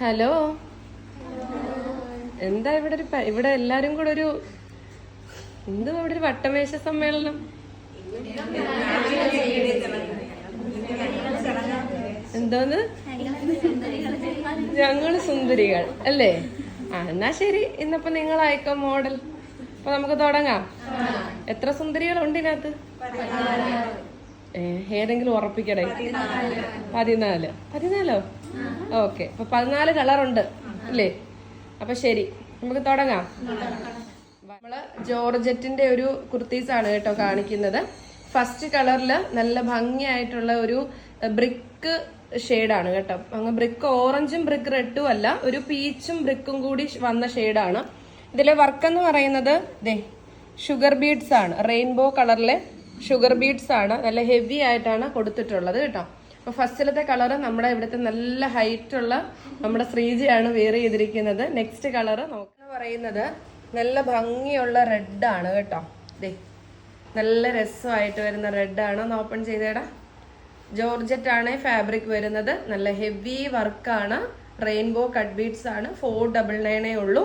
Hello. എന്താ ഇവിടെ ഒരു ഇവിടെ എല്ലാരും കൂടെ ഒരു എന്തുവാ ഇവിടെ ഒരു വട്ടമേശ സമ്മേളനം? എന്തോന്ന്? ഞങ്ങൾ സുന്ദരികൾ അല്ലേ? ആ എന്നാ ശരി. ഇന്നപ്പോ നിങ്ങൾ അയക്കോ മോഡൽ. അപ്പൊ നമുക്ക് തുടങ്ങാം. എത്ര സുന്ദരികളുണ്ട് ഇതിനകത്ത്? ഏതെങ്കിലും ഉറപ്പിക്കടേ? പതിനാല്. പതിനാലോ? ഓക്കെ. അപ്പൊ പതിനാല് കളറുണ്ട് അല്ലേ? അപ്പൊ ശരി. നമുക്ക് തുടങ്ങാം. നമ്മൾ ജോർജറ്റിന്റെ ഒരു കുർത്തീസ് ആണ് കേട്ടോ കാണിക്കുന്നത്. ഫസ്റ്റ് കളറിൽ നല്ല ഭംഗിയായിട്ടുള്ള ഒരു ബ്രിക്ക് ഷെയ്ഡാണ് കേട്ടോ. അങ്ങ് ബ്രിക്ക് ഓറഞ്ചും ബ്രിക്ക് റെഡും അല്ല ഒരു പീച്ചും ബ്രിക്കും കൂടി വന്ന ഷെയ്ഡാണ് ഇതിലെ വർക്ക് എന്ന് പറയുന്നത് ദേ ഷുഗർ ബീഡ്സ് ആണ്. റെയിൻബോ കളറിലെ ഷുഗർ ബീഡ്സ് ആണ് നല്ല ഹെവി ആയിട്ടാണ് കൊടുത്തിട്ടുള്ളത് കേട്ടോ. അപ്പൊ ഫസ്റ്റിലത്തെ കളർ നമ്മുടെ ഇവിടുത്തെ നല്ല ഹൈറ്റ് ഉള്ള നമ്മുടെ ശ്രീജയാണ് വെയർ ചെയ്തിരിക്കുന്നത്. നെക്സ്റ്റ് കളർ നോക്കുന്ന പറയുന്നത് നല്ല ഭംഗിയുള്ള റെഡ് ആണ് കേട്ടോ. ദേ നല്ല രസമായിട്ട് വരുന്ന റെഡ് ആണ്. ഒന്ന് ഓപ്പൺ ചെയ്തേടാ. ജോർജറ്റ് ആണ് ഫാബ്രിക് വരുന്നത്. നല്ല ഹെവി വർക്കാണ് റെയിൻബോ കട്ട് ബീഡ്സ് ആണ്. ഫോർ ഡബിൾ നയനേ ഉള്ളൂ.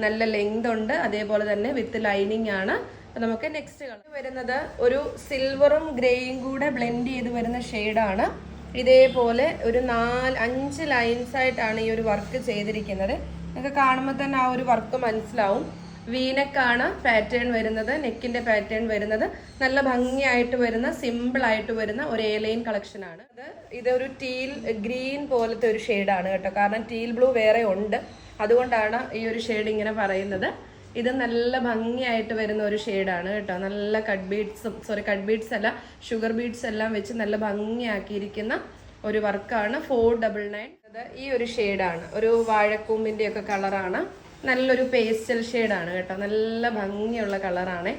നല്ല ലെങ്ത് ഉണ്ട്. അതേപോലെ തന്നെ വിത്ത് ലൈനിങ് ആണ്. നമുക്ക് നെക്സ്റ്റ് കളർ വരുന്നത് ഒരു സിൽവറും ഗ്രേയും കൂടെ ബ്ലെൻഡ് ചെയ്ത് വരുന്ന ഷെയ്ഡാണ് ഇതേപോലെ ഒരു നാല് അഞ്ച് ലൈൻസ് ആയിട്ടാണ് ഈ ഒരു വർക്ക് ചെയ്തിരിക്കുന്നത്. നിങ്ങൾക്ക് കാണുമ്പോൾ തന്നെ ആ ഒരു വർക്ക് മനസ്സിലാവും. വീനക്കാണ് പാറ്റേൺ വരുന്നത് നെക്കിന്റെ പാറ്റേൺ വരുന്നത്. നല്ല ഭംഗിയായിട്ട് വരുന്ന സിമ്പിൾ ആയിട്ട് വരുന്ന ഒരു എ ലൈൻ കളക്ഷൻ ആണ് ഇത് ഇതൊരു ടീൽ ഗ്രീൻ പോലത്തെ ഒരു ഷെയ്ഡാണ് കേട്ടോ. കാരണം ടീൽ ബ്ലൂ വേറെ ഉണ്ട്. അതുകൊണ്ടാണ് ഈ ഒരു ഷെയ്ഡ് ഇങ്ങനെ പറയുന്നത്. ഇത് നല്ല ഭംഗിയായിട്ട് വരുന്ന ഒരു ഷെയ്ഡാണ് കേട്ടോ. നല്ല കട്ട് ബീഡ്സും സോറി കട്ട് ബീഡ്സ് അല്ല ഷുഗർ ബീഡ്സ് എല്ലാം വെച്ച് നല്ല ഭംഗിയാക്കിയിരിക്കുന്ന ഒരു വർക്കാണ് ഫോർ ഡബിൾ നയൻ ഈ ഒരു ഷെയ്ഡാണ് ഒരു വാഴക്കൂമ്പിന്റെ ഒക്കെ കളറാണ് നല്ലൊരു പേസ്റ്റൽ ഷെയ്ഡാണ് കേട്ടോ. നല്ല ഭംഗിയുള്ള കളറാണ്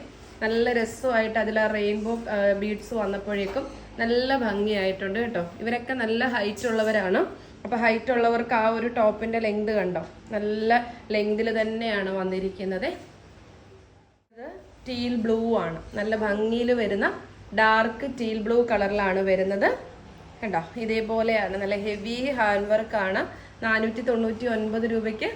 നല്ല രസമായിട്ട് അതിൽ ആ റെയിൻബോ ബീഡ്സ് വന്നപ്പോഴേക്കും നല്ല ഭംഗിയായിട്ടുണ്ട് കേട്ടോ. ഇവരൊക്കെ നല്ല ഹൈറ്റ് ഉള്ളവരാണ്. അപ്പൊ ഹൈറ്റ് ഉള്ളവർക്ക് ആ ഒരു ടോപ്പിന്റെ ലെങ്ത് കണ്ടോ? നല്ല ലെങ്തിൽ തന്നെയാണ് വന്നിരിക്കുന്നത്. ഇത് ടീൽ ബ്ലൂ ആണ്. നല്ല ഭംഗിയിൽ വരുന്ന ഡാർക്ക് ടീൽ ബ്ലൂ കളറിലാണ് വരുന്നത്. കണ്ടോ? ഇതേപോലെയാണ്. നല്ല ഹെവി ഹാൻഡ് വർക്ക് ആണ്. നാനൂറ്റി തൊണ്ണൂറ്റി ഒൻപത് രൂപയ്ക്ക്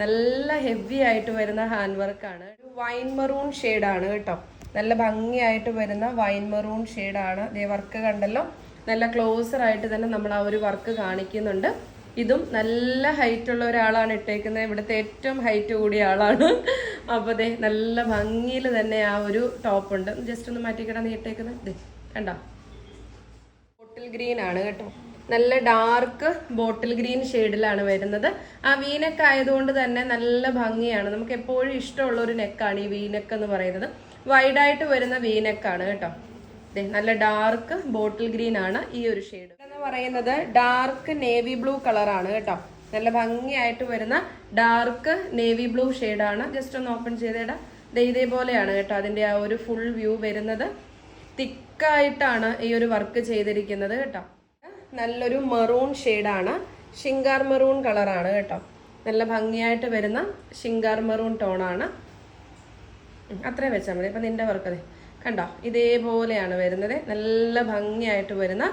നല്ല ഹെവി ആയിട്ട് വരുന്ന ഹാൻഡ് വർക്കാണ് ഒരു വൈൻ മെറൂൺ ആണ് കേട്ടോ. നല്ല ഭംഗിയായിട്ട് വരുന്ന വൈൻ മെറൂൺ ആണ്. ഇതേ വർക്ക് കണ്ടല്ലോ. നല്ല ക്ലോസർ ആയിട്ട് തന്നെ നമ്മൾ ആ ഒരു വർക്ക് കാണിക്കുന്നുണ്ട്. ഇതും നല്ല ഹൈറ്റ് ഉള്ള ഒരാളാണ് ഇട്ടേക്കുന്നത്. ഇവിടുത്തെ ഏറ്റവും ഹൈറ്റ് കൂടിയ ആളാണ്. അപ്പോൾ ദേ നല്ല ഭംഗിയിൽ തന്നെ ആ ഒരു ടോപ്പ് ഉണ്ട്. ജസ്റ്റ് ഒന്ന് മാറ്റിക്കിടാൻ ഇട്ടേക്കുന്നത്. ദേ കണ്ടോ? ബോട്ടിൽ ഗ്രീൻ ആണ് കേട്ടോ. നല്ല ഡാർക്ക് ബോട്ടിൽ ഗ്രീൻ ഷെയ്ഡിലാണ് വരുന്നത്. ആ വീനക്ക് ആയതുകൊണ്ട് തന്നെ നല്ല ഭംഗിയാണ്. നമുക്ക് എപ്പോഴും ഇഷ്ടമുള്ള ഒരു നെക്കാണ് ഈ വീനക്ക് എന്ന് പറയുന്നത്. വൈഡായിട്ട് വരുന്ന വീനെക്കാണ് കേട്ടോ. നല്ല ഡാർക്ക് ബോട്ടിൽ ഗ്രീൻ ആണ് ഈ ഒരു ഷെയ്ഡ് എന്ന് പറയുന്നത് ഡാർക്ക് നേവി ബ്ലൂ കളറാണ് കേട്ടോ. നല്ല ഭംഗിയായിട്ട് വരുന്ന ഡാർക്ക് നേവി ബ്ലൂ ആണ്. ജസ്റ്റ് ഒന്ന് ഓപ്പൺ ചെയ്തേടാ. ഇതേപോലെയാണ് കേട്ടോ അതിന്റെ ആ ഒരു ഫുൾ വ്യൂ വരുന്നത്. തിക്കായിട്ടാണ് ഈ ഒരു വർക്ക് ചെയ്തിരിക്കുന്നത് കേട്ടോ. നല്ലൊരു മെറൂൺ ഷെയ്ഡാണ് ഷിങ്കാർ മെറൂൺ കളറാണ് കേട്ടോ. നല്ല ഭംഗിയായിട്ട് വരുന്ന ഷിങ്കാർ മെറൂൺ ടോണാണ് അത്രയും വെച്ചാൽ മതി. അപ്പം നിന്റെ വർക്ക് അതെ. കണ്ടോ? ഇതേപോലെയാണ് വരുന്നത്. നല്ല ഭംഗിയായിട്ട് വരുന്ന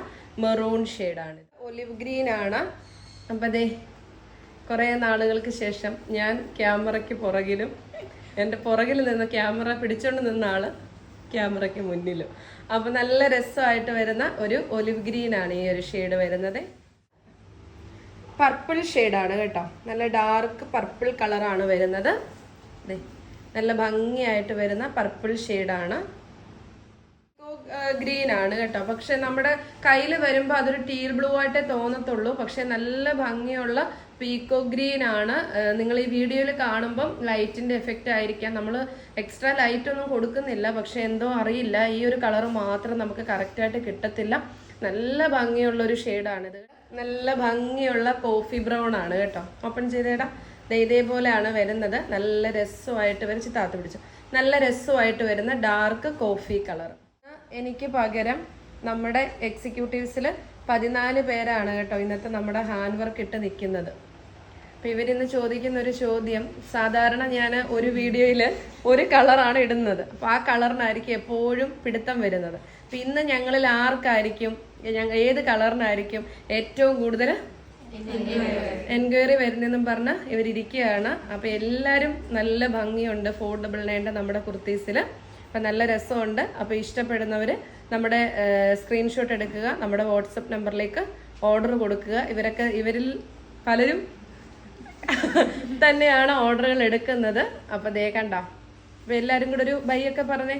മെറൂൺ ഷെയ്ഡാണ്. ഒലിവ് ഗ്രീൻ ആണ്. അപ്പം അതെ കുറേ നാളുകൾക്ക് ശേഷം ഞാൻ ക്യാമറയ്ക്ക് പുറകിലും എന്റെ പുറകിൽ നിന്ന് ക്യാമറ പിടിച്ചുകൊണ്ട് നിന്ന ആൾ ക്യാമറയ്ക്ക് മുന്നിലും. അപ്പം നല്ല രസമായിട്ട് വരുന്ന ഒരു ഒലിവ് ഗ്രീൻ ആണ് ഈ ഒരു ഷെയ്ഡ് വരുന്നത്. പർപ്പിൾ ഷെയ്ഡാണ് കേട്ടോ. നല്ല ഡാർക്ക് പർപ്പിൾ കളറാണ് വരുന്നത്. നല്ല ഭംഗിയായിട്ട് വരുന്ന പർപ്പിൾ ഷെയ്ഡാണ്. ഗ്രീൻ ആണ് കേട്ടോ. പക്ഷെ നമ്മുടെ കയ്യിൽ വരുമ്പോൾ അതൊരു ടീൽ ബ്ലൂ ആയിട്ടേ തോന്നത്തുള്ളൂ. പക്ഷെ നല്ല ഭംഗിയുള്ള പീക്കോ ഗ്രീൻ ആണ്. നിങ്ങൾ ഈ വീഡിയോയിൽ കാണുമ്പം ലൈറ്റിന്റെ എഫക്റ്റ് ആയിരിക്കാം. നമ്മൾ എക്സ്ട്രാ ലൈറ്റ് ഒന്നും കൊടുക്കുന്നില്ല. പക്ഷെ എന്തോ അറിയില്ല. ഈ ഒരു കളർ മാത്രം നമുക്ക് കറക്റ്റായിട്ട് കിട്ടത്തില്ല. നല്ല ഭംഗിയുള്ള ഒരു ഷെയ്ഡാണിത് നല്ല ഭംഗിയുള്ള കോഫി ബ്രൗൺ ആണ് കേട്ടോ. ഓപ്പൺ ചെയ്തേടാ. ഇതേപോലെയാണ് വരുന്നത്. നല്ല രസമായിട്ട് വരച്ച് താത്ത് പിടിച്ചു. നല്ല രസമായിട്ട് വരുന്ന ഡാർക്ക് കോഫി കളർ എനിക്ക് പകരം നമ്മുടെ എക്സിക്യൂട്ടീവ്സിൽ പതിനാല് പേരാണ് കേട്ടോ ഇന്നത്തെ നമ്മുടെ ഹാൻഡ് വർക്ക് ഇട്ട് നിൽക്കുന്നത് അപ്പം ഇവരിന്ന് ചോദിക്കുന്ന ഒരു ചോദ്യം സാധാരണ ഞാൻ ഒരു വീഡിയോയിൽ ഒരു കളറാണ് ഇടുന്നത്. അപ്പോൾ ആ കളറിനായിരിക്കും എപ്പോഴും പിടുത്തം വരുന്നത്. അപ്പം ഇന്ന് ഞങ്ങളിൽ ആർക്കായിരിക്കും ഞങ്ങൾ ഏത് കളറിനായിരിക്കും ഏറ്റവും കൂടുതൽ എൻക്വയറി വരുന്നെന്നും പറഞ്ഞ് ഇവരിയ്ക്കുകയാണ് അപ്പോൾ എല്ലാവരും നല്ല ഭംഗിയുണ്ട് ഫോർഡബിൾ നേണ്ട നമ്മുടെ കുർത്തീസിൽ അപ്പൊ നല്ല രസമുണ്ട്. അപ്പോൾ ഇഷ്ടപ്പെടുന്നവർ നമ്മുടെ സ്ക്രീൻഷോട്ട് എടുക്കുക നമ്മുടെ വാട്സപ്പ് നമ്പറിലേക്ക് ഓർഡർ കൊടുക്കുക. ഇവരൊക്കെ ഇവരിൽ പലരും തന്നെയാണ് ഓർഡറുകൾ എടുക്കുന്നത്. അപ്പോൾ ദേ കണ്ടോ? അപ്പോൾ എല്ലാവരും കൂടെ ഒരു ബൈ ഒക്കെ പറഞ്ഞേ.